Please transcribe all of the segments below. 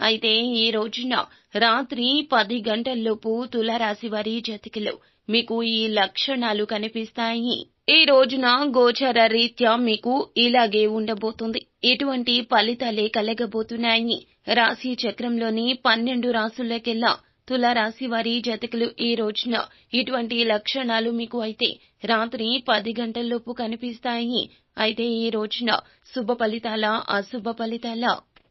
అయితే ఈ రోజున రాత్రి పది గంటల్లోపు తులారాశి వారి జతకిలో మీకు ఈ లక్షణాలు కనిపిస్తాయి. ఈ రోజున గోచర రీత్యా మీకు ఇలాగే ఉండబోతుంది. ఇటువంటి ఫలితాలే కలగబోతున్నాయి. రాశి చక్రంలోని పన్నెండు రాసులకెల్లా తులారాశి వారి జతకులు ఈ రోజున ఇటువంటి లక్షణాలు మీకు అయితే రాత్రి పది గంటల్లోపు కనిపిస్తాయి. అయితే ఈ రోజున శుభ ఫలితాల అశుభ ఫలితాల?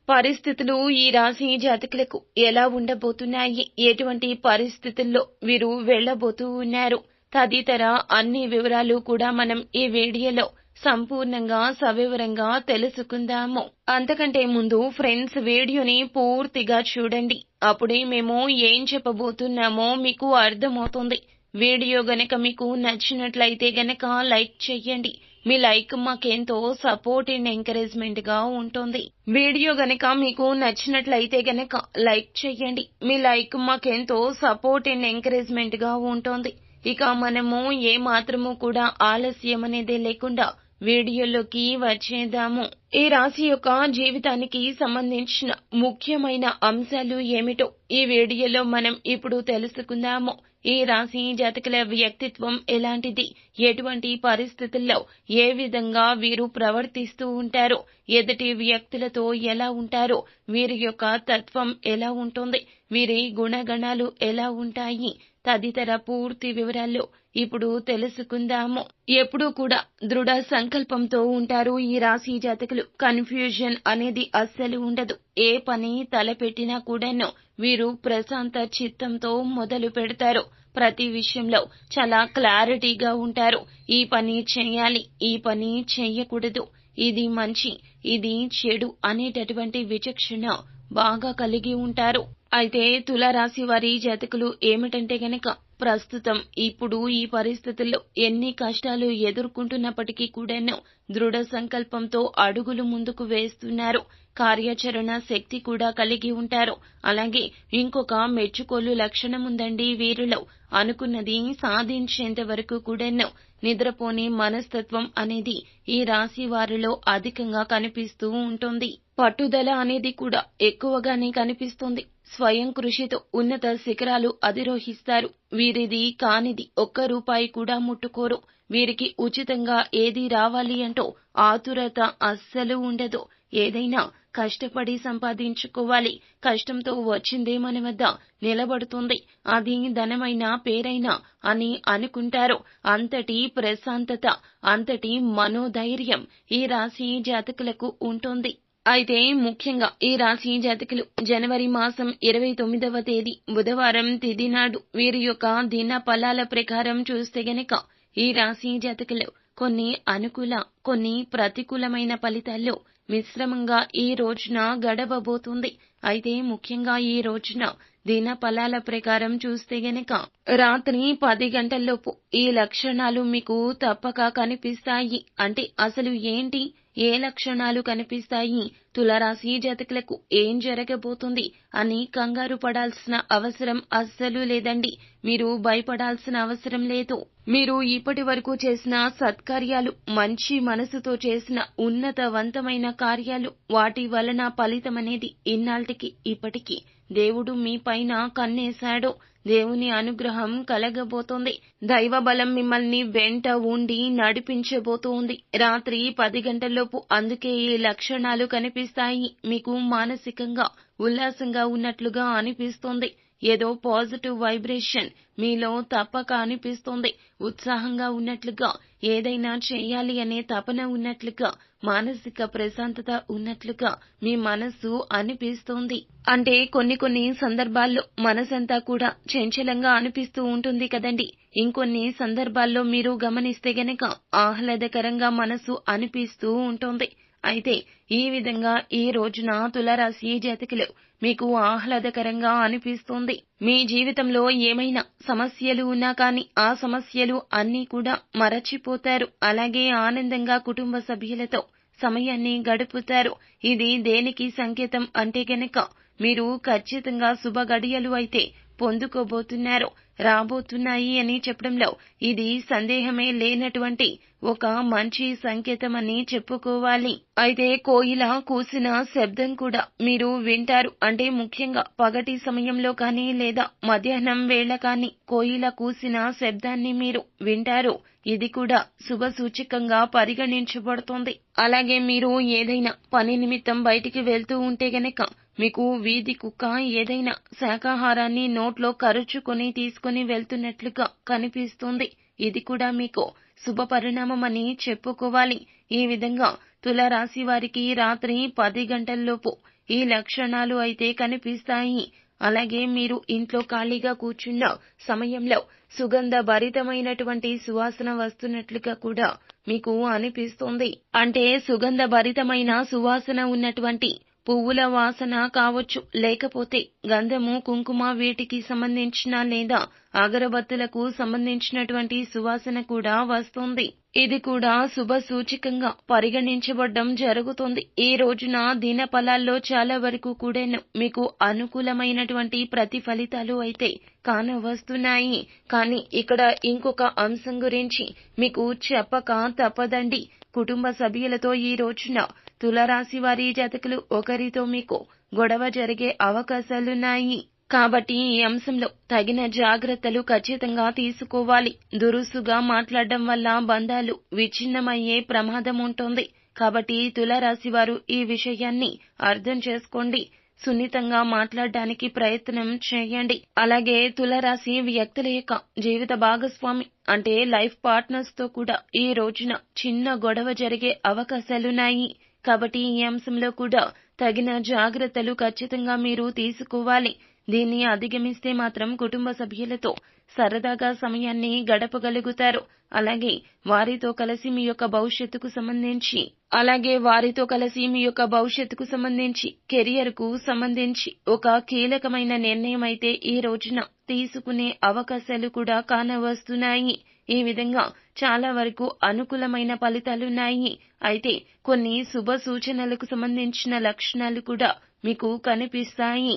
పరిస్థితులు ఈ రాశి జాతకులకు ఎలా ఉండబోతున్నాయి? ఎటువంటి పరిస్థితుల్లో వీరు వెళ్ళబోతూ ఉన్నారు? తదితర అన్ని వివరాలు కూడా మనం ఈ వీడియోలో సంపూర్ణంగా సవివరంగా తెలుసుకుందాము. అంతకంటే ముందు ఫ్రెండ్స్ వీడియోని పూర్తిగా చూడండి. అప్పుడే మేము ఏం చెప్పబోతున్నామో మీకు అర్థమవుతుంది. వీడియో గనక మీకు నచ్చినట్లయితే గనక లైక్ చెయ్యండి మీ లైక్ మాకెంతో సపోర్ట్ అండ్ ఎంకరేజ్మెంట్గా ఉంటుంది. వీడియో గనక మీకు నచ్చినట్లయితే గనక లైక్ చెయ్యండి మీ లైక్ మాకెంతో సపోర్ట్ అండ్ ఎంకరేజ్మెంట్గా ఉంటుంది. ఇక మనము ఏ మాత్రము కూడా ఆలస్యం అనేదే లేకుండా వీడియోలోకి వచ్చేద్దాము. ఈ రాశి యొక్క జీవితానికి సంబంధించిన ముఖ్యమైన అంశాలు ఏమిటో ఈ వీడియోలో మనం ఇప్పుడు తెలుసుకుందాము. ఈ రాశి జాతకుల వ్యక్తిత్వం ఎలాంటిది? ఎటువంటి పరిస్థితుల్లో ఏ విధంగా వీరు ప్రవర్తిస్తూ ఉంటారు? ఎదుటి వ్యక్తులతో ఎలా ఉంటారు? వీరి యొక్క తత్వం ఎలా ఉంటుంది? వీరి గుణగణాలు ఎలా ఉంటాయి? తదితర పూర్తి వివరాలు ఇప్పుడు తెలుసుకుందాము. ఎప్పుడూ కూడా దృఢ సంకల్పంతో ఉంటారు ఈ రాశి జాతకులు. కన్ఫ్యూజన్ అనేది అస్సలు ఉండదు. ఏ పని తలపెట్టినా కూడాను వీరు ప్రశాంత చిత్తంతో మొదలు పెడతారు. ప్రతి విషయంలో చాలా క్లారిటీగా ఉంటారు. ఈ పని చేయాలి ఈ పని చెయ్యకూడదు ఇది మంచి ఇది చెడు అనేటటువంటి విచక్షణ బాగా కలిగి ఉంటారు. అయితే తులారాశి వారి జాతకులు ఏమిటంటే గనక ప్రస్తుతం ఇప్పుడు ఈ పరిస్థితుల్లో ఎన్ని కష్టాలు ఎదుర్కొంటున్నప్పటికీ కూడాను దృఢ సంకల్పంతో అడుగులు ముందుకు వేస్తున్నారు. కార్యాచరణ శక్తి కూడా కలిగి ఉంటారు. అలాగే ఇంకొక మెచ్చుకోలు లక్షణం ఉందండి వీరిలో. అనుకున్నది సాధించేంత వరకు కూడాను నిద్రపోని మనస్తత్వం అనేది ఈ రాశి వారిలో అధికంగా కనిపిస్తూ ఉంటుంది. పట్టుదల అనేది కూడా ఎక్కువగానే కనిపిస్తుంది. స్వయం కృషితో ఉన్నత శిఖరాలు అధిరోహిస్తారు. వీరిది కానిది ఒక్క రూపాయి కూడా ముట్టుకోరు. వీరికి ఉచితంగా ఏది రావాలి అంటూ ఆతురత అస్సలు ఉండదు. ఏదైనా కష్టపడి సంపాదించుకోవాలి. కష్టంతో వచ్చిందే మన వద్ద నిలబడుతుంది. అది ధనమైన పేరైనా అని అనుకుంటారు. అంతటి ప్రశాంతత అంతటి మనోధైర్యం ఈ రాశి జాతకులకు ఉంటుంది. అయితే ముఖ్యంగా ఈ రాశి జాతకులు జనవరి మాసం ఇరవై తొమ్మిదవ తేదీ బుధవారం తిది నాడు వీరి యొక్క దిన ఫలాల ప్రకారం చూస్తే గనక ఈ రాశి జాతకులు కొన్ని అనుకూల కొన్ని ప్రతికూలమైన ఫలితాల్లో మిశ్రమంగా ఈ రోజున గడవబోతుంది. అయితే ముఖ్యంగా ఈ రోజున దిన ఫలాల ప్రకారం చూస్తే గనక రాత్రి పది గంటల్లోపు ఈ లక్షణాలు మీకు తప్పక కనిపిస్తాయి. అంటే అసలు ఏంటి? ఏ లక్షణాలు కనిపిస్తాయి? తులారాశి జాతకులకు ఏం జరగబోతుంది అని కంగారు పడాల్సిన అవసరం అస్సలు లేదండి. మీరు భయపడాల్సిన అవసరం లేదు. మీరు ఇప్పటి వరకు చేసిన సత్కార్యాలు మంచి మనసుతో చేసిన ఉన్నతవంతమైన కార్యాలు వాటి వలన ఫలితమనేది ఇన్నాళ్టికి ఇప్పటికీ దేవుడు మీ పైన కన్నేశాడు. దేవుని అనుగ్రహం కలగబోతోంది. దైవ బలం మిమ్మల్ని వెంట ఉండి నడిపించబోతోంది. రాత్రి పది గంటల్లోపు అందుకే ఈ లక్షణాలు కనిపిస్తాయి. మీకు మానసికంగా ఉల్లాసంగా ఉన్నట్లుగా అనిపిస్తోంది. ఏదో పాజిటివ్ వైబ్రేషన్ మీలో తప్పక అనిపిస్తుంది. ఉత్సాహంగా ఉన్నట్లుగా ఏదైనా చేయాలి అనే తపన ఉన్నట్లుగా మానసిక ప్రశాంతత ఉన్నట్లుగా మీ మనసు అనిపిస్తుంది. అంటే కొన్ని కొన్ని సందర్భాల్లో మనసంతా కూడా చంచలంగా అనిపిస్తూ ఉంటుంది కదండి. ఇంకొన్ని సందర్భాల్లో మీరు గమనిస్తే గనక ఆహ్లాదకరంగా మనసు అనిపిస్తూ ఉంటుంది. అయితే ఈ విధంగా ఈ రోజున తులరాశి జాతకులు మీకు ఆహ్లాదకరంగా అనిపిస్తుంది. మీ జీవితంలో ఏమైనా సమస్యలు ఉన్నా కానీ ఆ సమస్యలు అన్నీ కూడా మరచిపోతారు. అలాగే ఆనందంగా కుటుంబ సభ్యులతో సమయాన్ని గడుపుతారు. ఇది దేనికి సంకేతం అంటే గనక మీరు ఖచ్చితంగా శుభ గడియలు అయితే పొందుకోబోతున్నారు. రాబోతున్నాయి అని చెప్పడంలో ఇది సందేహమే లేనటువంటి ఒక మంచి సంకేతం అని చెప్పుకోవాలి. అయితే కోయిల కూసిన శబ్దం కూడా మీరు వింటారు. అంటే ముఖ్యంగా పగటి సమయంలో కానీ లేదా మధ్యాహ్నం వేళ కానీ కోయిల కూసిన శబ్దాన్ని మీరు వింటారు. ఇది కూడా శుభ సూచకంగా పరిగణించబడుతోంది. అలాగే మీరు ఏదైనా పని నిమిత్తం బయటికి వెళ్తూ ఉంటే గనక మీకు వీధి కుక్క ఏదైనా శాకాహారాన్ని నోట్లో కరుచుకొని తీసుకుని వెళ్తున్నట్లుగా కనిపిస్తుంది. ఇది కూడా మీకు శుభ పరిణామమని చెప్పుకోవాలి. ఈ విధంగా తులరాశి వారికి రాత్రి పది గంటల్లోపు ఈ లక్షణాలు అయితే కనిపిస్తాయి. అలాగే మీరు ఇంట్లో ఖాళీగా కూర్చున్న సమయంలో సుగంధ భరితమైనటువంటి సువాసన వస్తున్నట్లుగా కూడా మీకు అనిపిస్తుంది. అంటే సుగంధ భరితమైన సువాసన ఉన్నటువంటి పువ్వుల వాసన కావచ్చు లేకపోతే గంధము కుంకుమ వీటికి సంబంధించిన లేదా అగరబత్తులకు సంబంధించినటువంటి సువాసన కూడా వస్తుంది. ఇది కూడా శుభ సూచికంగా పరిగణించబడడం జరుగుతుంది. ఈ రోజున దిన ఫలాల్లో చాలా వరకు కూడా మీకు అనుకూలమైనటువంటి ప్రతి ఫలితాలు అయితే కానవస్తున్నాయి. కానీ ఇక్కడ ఇంకొక అంశం గురించి మీకు చెప్పక తప్పదండి. కుటుంబ సభ్యులతో ఈ రోజున తులరాశి వారి జాతకులు ఒకరితో మీకు గొడవ జరిగే అవకాశాలున్నాయి. కాబట్టి ఈ అంశంలో తగిన జాగ్రత్తలు ఖచ్చితంగా తీసుకోవాలి. దురుసుగా మాట్లాడడం వల్ల బంధాలు విచ్ఛిన్నమయ్యే ప్రమాదం ఉంటుంది. కాబట్టి తులరాశి వారు ఈ విషయాన్ని అర్థం చేసుకోండి. సున్నితంగా మాట్లాడడానికి ప్రయత్నం చేయండి. అలాగే తులరాశి వ్యక్తుల యొక్క జీవిత భాగస్వామి అంటే లైఫ్ పార్ట్నర్స్తో కూడా ఈ రోజున చిన్న గొడవ జరిగే అవకాశాలున్నాయి. కాబట్టి ఈ అంశంలో కూడా తగిన జాగ్రత్తలు ఖచ్చితంగా మీరు తీసుకోవాలి. దీన్ని అధిగమిస్తే మాత్రం కుటుంబ సభ్యులతో సరదాగా సమయాన్ని గడపగలుగుతారు. అలాగే వారితో కలిసి మీ యొక్క భవిష్యత్తుకు సంబంధించి అలాగే వారితో కలిసి మీ యొక్క భవిష్యత్తుకు సంబంధించి కెరియర్కు సంబంధించి ఒక కీలకమైన నిర్ణయం అయితే ఈ రోజున తీసుకునే అవకాశాలు కూడా కానవస్తున్నాయి. ఈ విధంగా చాలా వరకు అనుకూలమైన ఫలితాలున్నాయి అయితే కొన్ని శుభ సూచనలకు సంబంధించిన లక్షణాలు కూడా మీకు కనిపిస్తాయి.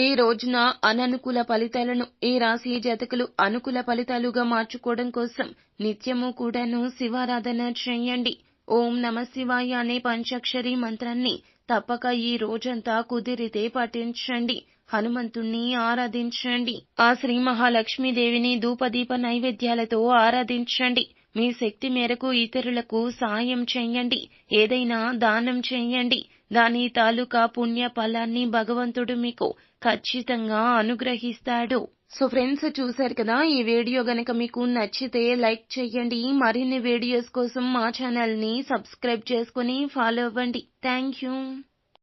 ఈ రోజున అననుకూల ఫలితాలను ఈ రాశి జాతకులు అనుకూల ఫలితాలుగా మార్చుకోవడం కోసం నిత్యము కూడాను శివారాధన చేయండి. ఓం నమ శివాయ అనే పంచాక్షరి మంత్రాన్ని తప్పక ఈ రోజంతా కుదిరితే పఠించండి. హనుమంతుణ్ణి ఆరాధించండి. ఆ శ్రీ మహాలక్ష్మీదేవిని ధూపదీప నైవేద్యాలతో ఆరాధించండి. మీ శక్తి మేరకు ఇతరులకు సాయం చేయండి. ఏదైనా దానం చేయండి. దాని తాలూకా పుణ్య ఫలాన్ని భగవంతుడు మీకు ఖచ్చితంగా అనుగ్రహిస్తాడు. సో ఫ్రెండ్స్ చూశారు కదా ఈ వీడియో గనక మీకు నచ్చితే లైక్ చేయండి. మరిన్ని వీడియోస్ కోసం మా ఛానల్ని సబ్స్క్రైబ్ చేసుకుని ఫాలో అవ్వండి. Thank you